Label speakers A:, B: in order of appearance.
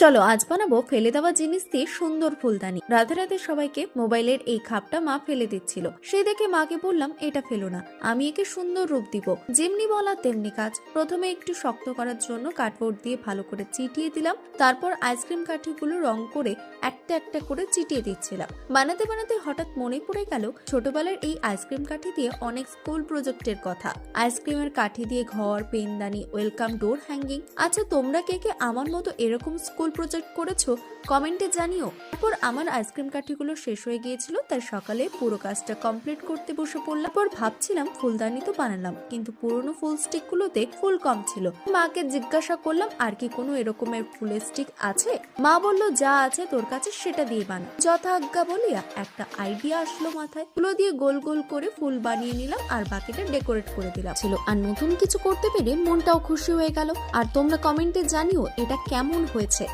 A: চলো, আজ বানাবো ফেলে দেওয়া জিনিস দিয়ে সুন্দর ফুলদানি। রাধে রাধে সবাইকে মোবাইলের এই খাপটা মা ফেলে দিচ্ছিল। সেই দেখে মাকে বললাম, এটা ফেলো না, আমি একে সুন্দর রূপ দিব। যেমনি বলা তেমনি কাজ। প্রথমে একটু শক্ত করার জন্য কার্ডবোর্ড দিয়ে ভালো করে চিটিয়ে দিলাম। তারপর আইসক্রিম কাঠিগুলো রং করে একটা একটা করে চিটিয়ে দিচ্ছিলাম। বানাতে বানাতে হঠাৎ মনে পড়ে গেল, ছোটবেলার এই আইসক্রিম কাঠি দিয়ে অনেক স্কুল প্রজেক্টের কথা। আইসক্রিমের কাঠি দিয়ে ঘর, পেনদানি, ওয়েলকাম ডোর হ্যাঙ্গিং। আচ্ছা তোমরা কে কে আমার মতো এরকম স্কুল প্রজেক্ট করেছ, কমেন্টে জানিও। তারপর আমার আইসক্রিম কাঠিগুলো শেষ হয়ে গিয়েছিল, তাই সকালে পুরো কাজটা কমপ্লিট করতে বসে পড়লাম। পর ভাবছিলাম ফুলদানি তো বানালাম, কিন্তু পুরনো ফুল স্টিকগুলোতে ফুল কম ছিল। মাকে জিজ্ঞাসা করলাম, আর কি কোনো এরকমের ফুলের স্টিক আছে? মা বলল, যা আছে তোর কাছে সেটা দিয়ে বানা। যথা আজ্ঞা বলিয়া একটা আইডিয়া আসলো মাথায়। ফুলো দিয়ে গোল গোল করে ফুল বানিয়ে নিলাম আর বাকিটা ডেকোরেট করে দিলাম। ছিল। আর নতুন কিছু করতে পেরে মনটাও খুশি হয়ে গেল। আর তোমরা কমেন্টে জানিও এটা কেমন হয়েছে।